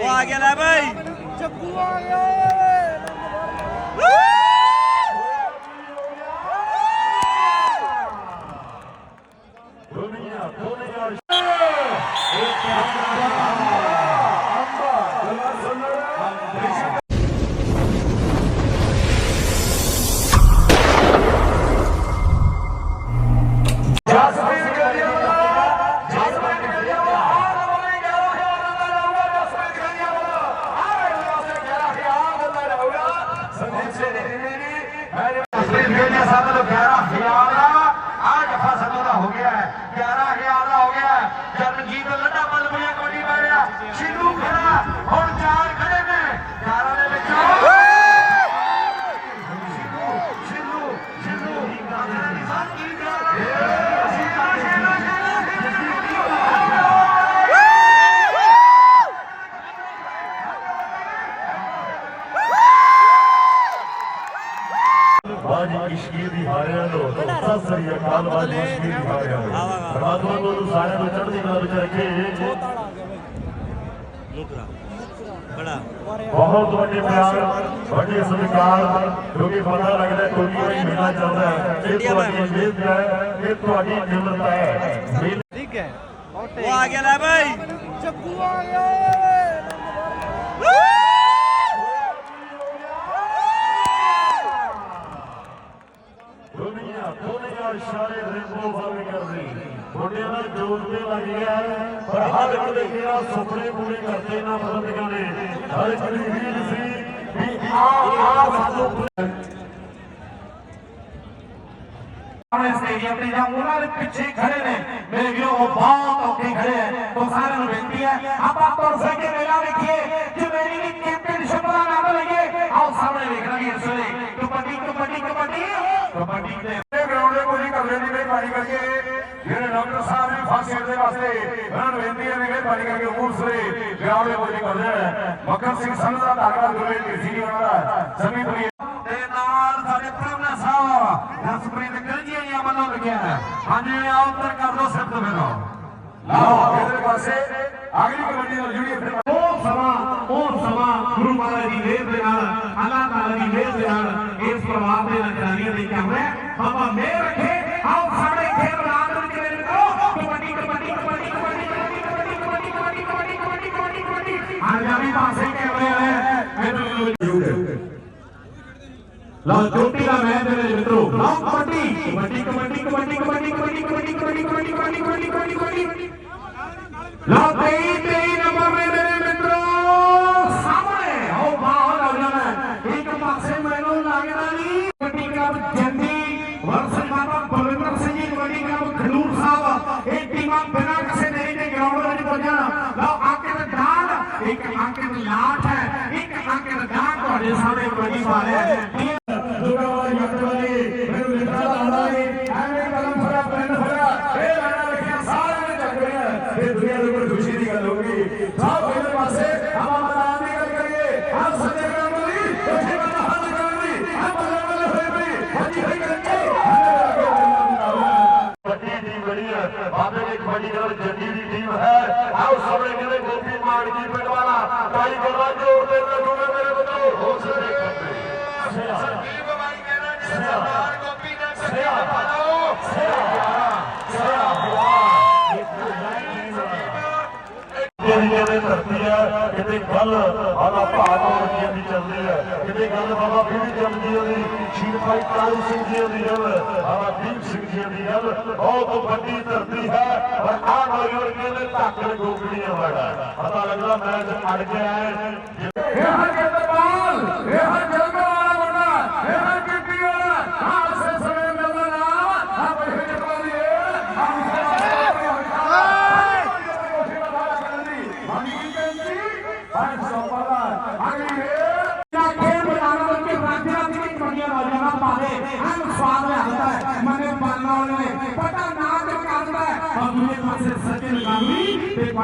ਉਹ ਆ ਗਿਆ ਲੈ ਬਈ। ਜੱਗੂ ਆ ਗਿਆ। ਨੂੰ ਪਰਮਾਤਮਾ ਤੁਹਾਨੂੰ ਸਾਰਿਆਂ ਨੂੰ ਚੜ੍ਹਦੀ ਕਲਾ ਵਿੱਚ ਰੱਖੇ। ਮੁਕਰਾ ਬੜਾ। ਬਹੁਤ ਵੱਡੇ ਪਿਆਰ ਵੱਡੇ ਸਤਿਕਾਰ ਕਿਉਂਕਿ ਪਤਾ ਲੱਗਦਾ ਕੋਈ ਕੋਈ ਮਿਲਣਾ ਚਾਹੁੰਦਾ ਹੈ। ਇਹ ਤੁਹਾਡੀ ਮਿਹਨਤ ਹੈ ਇਹ ਤੁਹਾਡੀ ਨਿਮਰਤਾ ਹੈ ਮਿਹਨਤ ਠੀਕ ਹੈ। ਉਹ ਆ ਗਿਆ ਲੈ ਬਈ। ਜੱਗੂ ਆ ਗਿਆ। منظوریں لگی ہے پر ہر ایک دیکھے آ سپنے پورے کرتے نہ بلندیاں نے ہر ایک دی ہیل سی بھی آ آ سانو سامنے اسٹیڈیم نے جہاں انہوں نے پیچھے کھڑے نے میرے ویو وہ بہت اوکے کھڑے ہیں تو سارے نے بنتی ہے آپ آپ اور سے کے میلا لکھیے کہ میری لیگ کیمپئن شملہ نام لگے آؤ سامنے لکھ رہی ہے سنے کبڈی کبڈی کبڈی کبڈی نے گراؤنڈ کو نہیں کر رہے نہیں بھائی کر کے یہ ڈاکٹر ਸਾਹਿਬ ਦੇ ਵਾਸਤੇ ਉਹਨਾਂ ਨੂੰ ਬੇਨਤੀ ਹੈ ਮਿਹਰਬਾਨੀ ਕਰਕੇ ਉਮਰ ਸਰੇ ਦੇ ਕੋਈ ਕਰਦੇ ਨੇ ਸਿੰਘ ਸੰਧੂ ਦਾ ਧੰਨਵਾਦ ਗੁਰਵੇਲ ਢੀਸੀ ਜੀ ਉਹਨਾਂ ਦਾ ਸਮੀ ਪ੍ਰਿയ ਤੇ ਨਾਲ ਸਾਡੇ ਪ੍ਰਭਨਾ ਸਾਹਿਬ ਜਸਪ੍ਰੀਤ ਗਲਜੀਆ ਜੀ ਵੱਲੋਂ ਲਿਖਿਆ ਹੈ। ਹਾਂਜੀ, ਆਓ ਉੱਤਰ ਕਰ ਦੋ ਸਿਰ ਤੋਂ ਫਿਰੋ ਲਓ ਇਧਰ ਪਾਸੇ ਅਗਲੀ ਕਬੱਡੀ ਨਾਲ ਜੁੜੀ ਉਹ ਸਮਾਂ ਉਹ ਸਮਾਂ ਗੁਰੂ ਮਹਾਰਾਜ ਦੀ ਮਿਹਰ ਦੇ ਨਾਲ, ਅੱਲਾਹ ਤਾਲਾ ਦੀ ਮਿਹਰ ਦੇ ਨਾਲ ਇਸ ਪਰਿਵਾਰ ਦੇ ਨਗਰਾਨੀਆਂ ਦੇ ਕੰਮ ਹੈ। ਬਾਬਾ ਮਿਹਰ ਰੱਖੇ। ਪਾਸੇ ਕੈਮਰੇ ਵਾਲੇ ਮੈਨੂੰ ਲਓ ਚੋਟੀ ਦਾ ਮੈਚ ਦੇ ਵਿੱਚ ਮਿੱਤਰੋ ਲਓ ਕਬੱਡੀ ਕਬੱਡੀ ਕਬੱਡੀ ਕਬੱਡੀ ਕਬੱਡੀ ਕਬੱਡੀ ਕਬੱਡੀ ਕਬੱਡੀ ਕਬੱਡੀ ਕਬੱਡੀ ਕਬੱਡੀ ਕਬੱਡੀ ਕਬੱਡੀ ਲਓ 23 آنکھ میں لاٹ ہے ایک آنکھ میں دانت اور جسمے کو نہیں پالے خالد الرجل ضمة ਬਾਬਾ ਭਾਗਵਤ ਜੀ ਚੱਲਦੀ ਹੈ। ਕਿਤੇ ਗੱਲ ਬਾਬਾ ਬੀਬੀ ਚੰਦ ਜੀ ਦੀ ਸ਼ਹੀਦ ਭਾਈ ਤਾਰੂ ਸਿੰਘ ਜੀ ਦੀ ਗੱਲ, ਬਾਬਾ ਦੀਪ ਸਿੰਘ ਜੀ ਦੀ ਗੱਲ, ਬਹੁਤ ਵੱਡੀ ਧਰਤੀ ਹੈ। ਪਰ ਆਹ ਨੌਜਵਾਨ ਕਹਿੰਦੇ ਧਾਕੜ ਗੋਗੜੀਆਂ ਵਾੜਾ ਪਤਾ ਲੱਗਦਾ ਮੈਚ ਅੜ ਗਿਆ ਹੈ।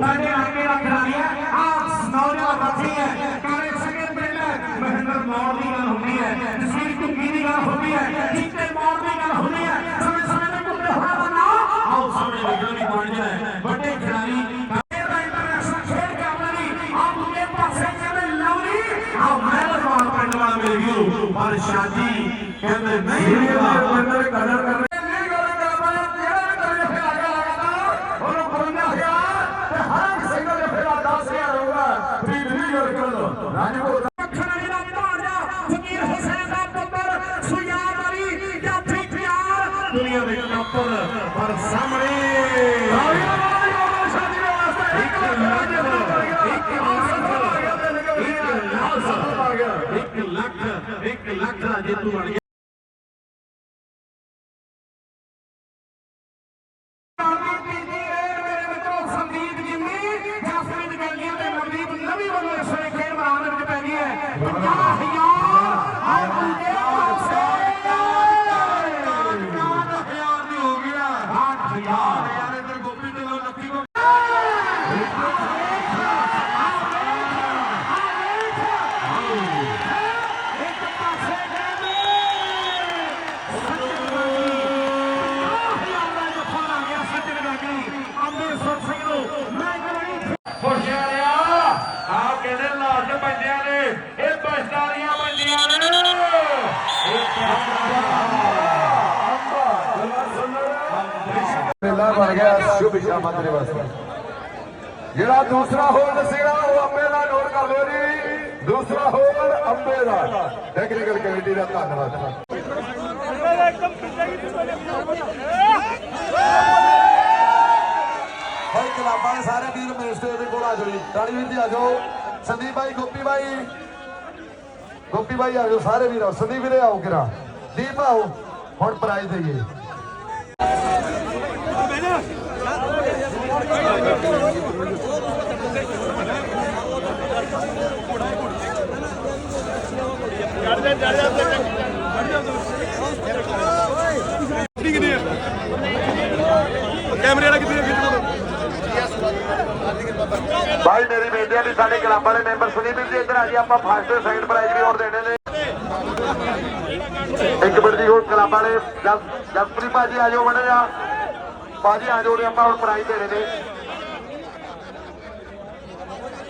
گانے آگے رکھ رہی ہے آپ نوری اور رکھی ہے کارے سیکنڈ پہلے مہندر مور دی گل ہوتی ہے، نصیر کی دی گل ہوتی ہے جیتے مور دی ہوتی ہے، سمے سمے میں کپڑے ہوا بنا آؤ سامنے ویڈیو بھی بن جائے۔ بڑے کھلاڑی پر شادی کہتے نہیں۔ جی، دنیا ایک لاکھ ایک لاکھ جیتو ਬੰਦਿਆਂ ਨੇ ਇਹ ਬਸਦਾਰੀਆਂ ਬੰਦੀਆਂ ਨੇ। ਮੇਲਾ ਬਣ ਗਿਆ ਸ਼ੁਭ ਸ਼ਾਮਾਂ ਤੇਰੇ ਵਾਸਤੇ। ਜਿਹੜਾ ਦੂਸਰਾ ਹੋਲ ਦੱਸੇਗਾ ਉਹ ਅੰਬੇ ਦਾ ਨੋਟ ਕਰ ਲਿਓ ਜੀ। ਦੂਸਰਾ ਹੋਲ ਅੰਬੇ ਦਾ। ਟੈਕਨੀਕਲ ਕਮੇਟੀ ਦਾ ਧੰਨਵਾਦ। ਭਾਈ ਕਲਾਬਾਂ ਦੇ ਸਾਰੇ ਵੀਰ ਮੇਰੇ ਸਟੇਜ ਦੇ ਕੋਲ ਆ ਜਾਓ ਜੀ। ਤਾਲੀ ਵੀਰ ਜੀ ਆ ਜਾਓ। ਸੰਦੀਪ ਭਾਈ ਗੋਪੀ ਭਾਈ ਗੋਪੀ ਭਾਈ ਆ ਜਾਓ ਸਾਰੇ ਵੀਰ ਆਓ ਸੰਦੀਪ ਵੀਰੇ ਆਓ ਕਿਰਾ। ਦੀਪ ਆਓ, ਹੁਣ ਪ੍ਰਾਈਜ਼ ਦੇਈਏ। ਕੈਮਰੇ ਵਾਲਾ ਕਿੱਥੇ ਖਿੱਚ ਭਾਈ ਮੇਰੀ ਬੇਨਤੀ ਹੈ ਵੀ ਸਾਡੇ ਕਲੱਬ ਵਾਲੇ ਮੈਂਬਰ ਸੁਣੀ ਜੀ, ਇੱਧਰ ਆ ਜੀ, ਆਪਾਂ ਫਸਟ ਤੇ ਪ੍ਰਾਈਜ਼ ਵੀ ਹੋਰ ਦੇਣੇ ਨੇ। ਇੱਕ ਮਿੰਟ ਜੀ, ਹੋਰ ਕਲੱਬ ਵਾਲੇ ਜਸਪ੍ਰੀਤ ਭਾਜੀ, ਆ ਜਾਓ ਬਣੇ ਜਾ ਭਾਜੀ, ਆ ਜਾਓ ਉਰੇ, ਆਪਾਂ ਹੁਣ ਪ੍ਰਾਈਜ਼ ਦੇਣੇ ਨੇ।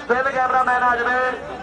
ਤਿੰਨ ਕੈਮਰਾਮੈਨ ਆ ਜਾਵੇ